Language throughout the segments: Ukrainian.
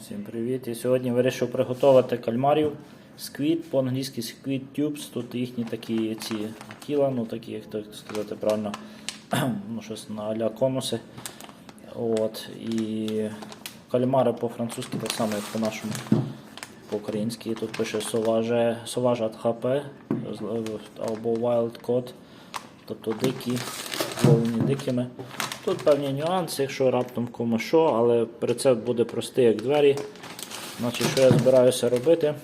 Всім привіт! І сьогодні вирішив приготувати кальмарів сквіт, по-англійськи squid tubes. Тут їхні такі ці тіла, ну такі, як так сказати правильно, ну щось на аля конуси. От, і кальмари по-французьки так само, як по-нашому, по-українськи. Тут пише sauvage, attrape або wild caught, тобто дикі, ловлені дикими. Тут певні нюанси, якщо раптом кому що, але рецепт буде простий, як двері. Значить, Що я збираюся робити?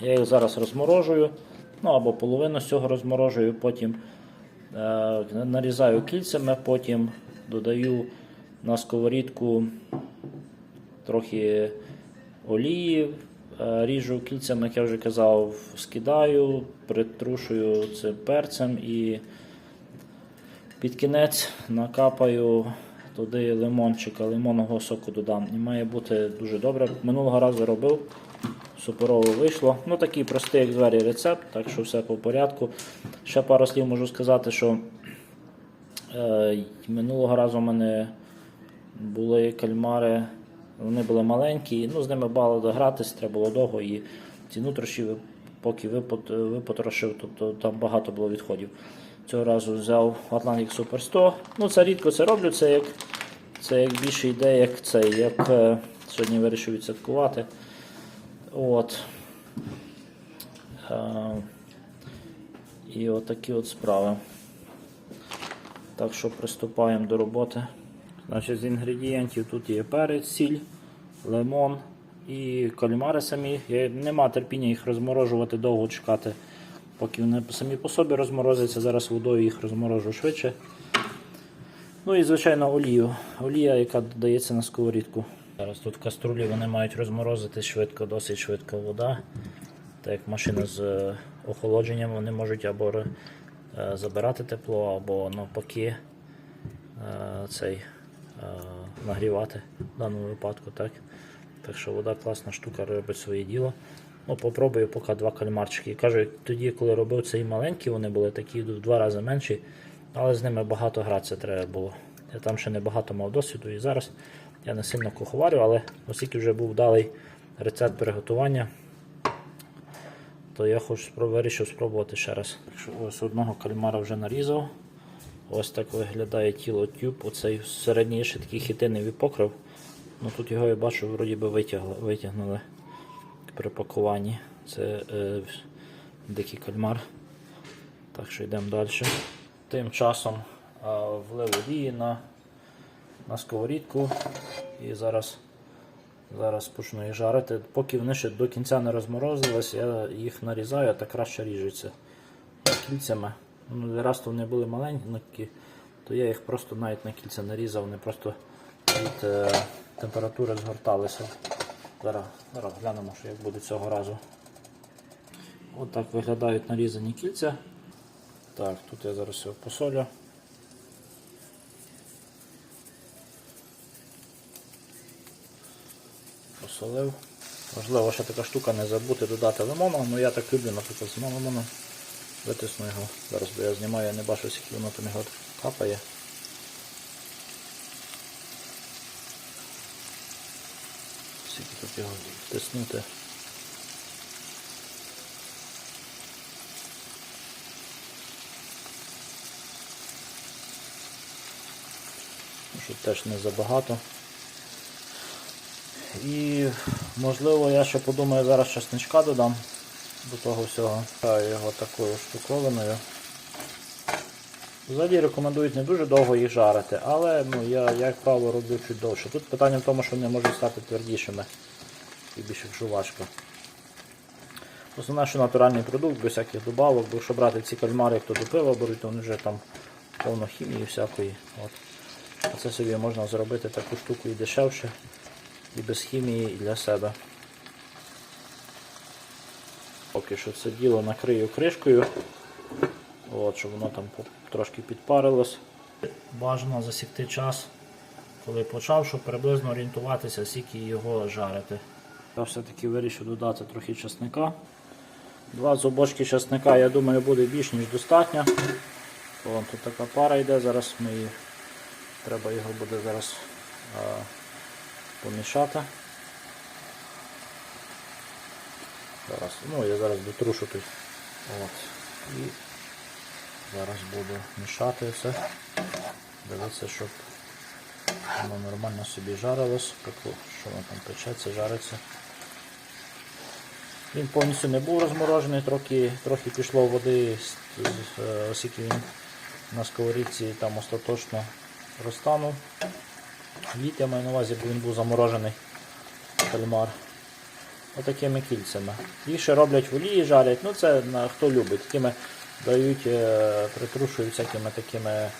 Я їх зараз розморожую, ну або половину з цього розморожую, потім е, нарізаю кільцями, потім додаю на сковорідку трохи олії, е, ріжу кільцями, як я вже казав, скидаю, притрушую цим перцем і під кінець накапаю туди лимончика, лимонного соку додам. І має бути дуже добре. Минулого разу робив, суперово вийшло. Ну такий простий, як двері рецепт, так що все по порядку. Ще пару слів можу сказати, що е, минулого разу в мене були кальмари, вони були маленькі, ну з ними багато гратись, треба було довго і ці нутрощі поки випотрошив, тобто там багато було відходів. Цього разу взяв Atlantic Super 100. Ну, це рідко це роблю, це як, це як більше йде, як цей, як е, сьогодні вирішив відсвяткувати. От. Е, і от такі от справи. Так що приступаємо до роботи. Значить, з інгредієнтів тут є перець, сіль, лимон і кальмари самі. Я, нема терпіння їх розморожувати, довго чекати, поки вони самі по собі розморозяться. Зараз водою їх розморожу швидше. Ну і, звичайно, олію. Олія, яка додається на сковорідку. Зараз тут в каструлі вони мають розморозити швидко, досить швидко вода. Так як машина з е, охолодженням, вони можуть або е, забирати тепло, або навпаки е, цей, нагрівати в даному випадку. Так Так що вода класна штука, робить своє діло. Ну, Попробую поки два кальмарчики. Кажу, тоді, коли робив цей маленькі, вони були такі в два рази менші, але з ними багато гратися треба було. Я там ще не багато мав досвіду і зараз я не сильно куховарю, але оскільки вже був вдалий рецепт приготування, то я хочу спро- вирішив спробувати ще раз. Так що ось одного кальмара вже нарізав. Ось так виглядає тіло тюб. Оцей середній ще такий хітиновий покрив. Ну Тут його я бачу, вроді би витягли, витягнули при пакуванні. Це е, дикий кальмар. Так що йдемо далі. Тим часом е, влив олії на, на сковорідку і зараз, зараз почну їх жарити. Поки вони ще до кінця не розморозились, я їх нарізаю, а так краще ріжуться кільцями. Ну, раз то вони були маленькі, то я їх просто навіть на кільця нарізав, вони просто від е, температури згорталися. Зараз, зараз глянемо, що як буде цього разу. От так виглядають нарізані кільця. Так, тут я зараз його посолю. Посолив. Можливо, ще така штука не забути додати лимону, але я так люблю, наприклад, з лимоном. Витисну його. Зараз бо я знімаю, я не бачу, скільки воно там його капає. Скільки тут його втиснути. Ну, Щоб теж не забагато. І можливо я ще подумаю, зараз чесничка додам до того всього. Та його такою штуковиною. Взагалі рекомендують не дуже довго їх жарити, але ну, я, як правило, роблю чуть довше. Тут питання в тому, що вони можуть стати твердішими більше жувачка. Основне, що натуральний продукт, без всяких добавок, бо якщо брати ці кальмари, хто до пива беруть, то вони вже там повно хімії всякої. От. А це собі можна зробити таку штуку і дешевше, і без хімії, і для себе. Поки що це діло накрию кришкою, от, щоб воно там трошки підпарилось. Бажано засікти час, коли почав, щоб приблизно орієнтуватися, скільки його жарити. Я все-таки вирішив додати трохи часника. Два зубочки чесника, я думаю, буде більш ніж достатньо. Вон Тут така пара йде, зараз ми її треба його буде зараз а, помішати. Зараз, ну Я зараз дотрушу тут. От. І зараз буду мішати все, дивитися, щоб воно нормально собі жарилось, пекло, що воно там печеться, жариться. Він повністю не був розморожений, трохи, трохи пішло води, е, оскільки він на сковорідці там остаточно розтанув. Лід я маю на увазі, бо він був заморожений кальмар. Отакими кільцями. Їх ще роблять в олії, жарять. Ну це на хто любить. Такими дають, е, притрушують всякими такими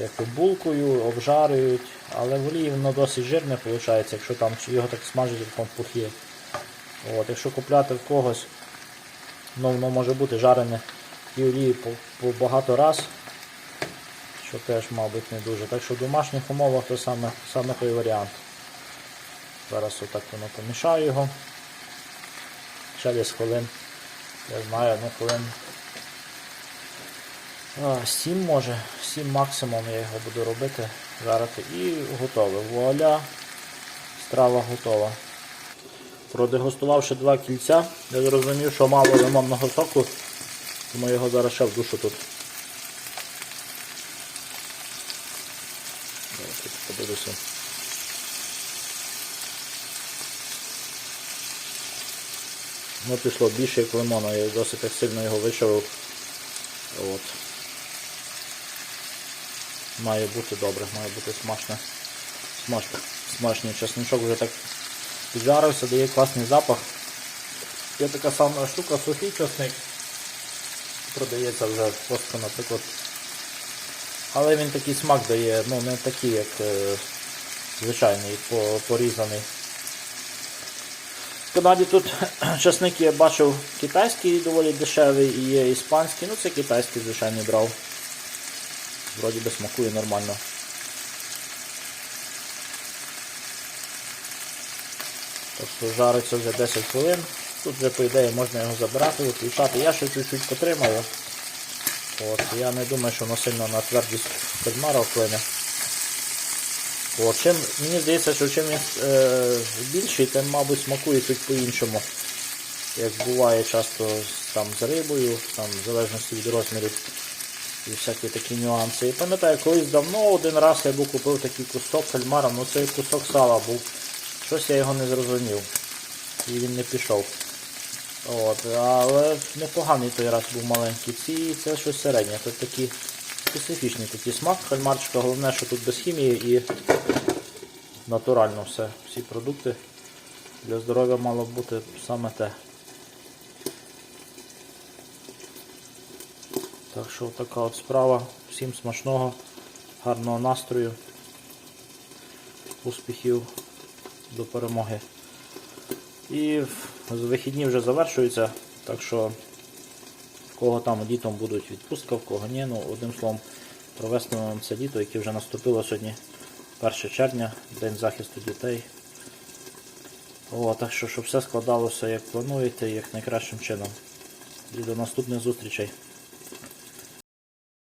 як то булкою, обжарюють, але в олії воно досить жирне виходить, якщо там його так смажать в пампухі. От, якщо купляти в когось, ну воно може бути жарене тій олії по, по багато раз, що теж, мабуть, не дуже. Так що в домашніх умовах то саме, саме той варіант. Зараз отак воно помішаю його. Ще десь хвилин, я знаю, ну хвилин 7 може, 7 максимум я його буду робити, жарити і готове. Вуаля, страва готова. Продегустувавши два кільця, я зрозумів, що мало лимонного соку, тому його зараз ще в душу тут. Тут подивлюся. Ну, пішло більше як лимона, я досить так сильно його вичавив. От. Має бути добре, має бути смачне. Смачно. Смачний чесничок вже так піджарився, дає класний запах. Є така сама штука, сухий чесник. Продається вже Costco, наприклад. Але він такий смак дає, ну не такий, як е, звичайний, по- порізаний. В Канаді тут часники я бачив китайський доволі дешевий і є іспанський. Ну це китайський, звичайно, брав. Вроді би смакує нормально. Так що жариться вже 10 хвилин. Тут вже по ідеї можна його забирати, виключати. Я ще чуть-чуть потримаю. От, я не думаю, що воно сильно на твердість кальмара вплине. От, чим, мені здається, що чим він е, більший, тим, мабуть, смакує тут по-іншому. Як буває часто там, з рибою, там, в залежності від розмірів і всякі такі нюанси. І пам'ятаю, колись давно один раз я був купив такий кусок кальмара, ну цей кусок сала був. Щось я його не зрозумів. І він не пішов. От, але непоганий той раз був маленький. Ці це щось середнє. Тут такі специфічний такий смак кальмарчика. Головне, що тут без хімії і натурально все. Всі продукти для здоров'я мало бути саме те. Так що така от справа. Всім смачного, гарного настрою, успіхів до перемоги. І вихідні вже завершуються, так що в кого там дітом будуть відпустка, в кого ні, ну одним словом, провести нам це літо, яке вже наступило сьогодні 1 червня, День захисту дітей. О, так що, щоб все складалося як плануєте, як найкращим чином. І до наступних зустрічей.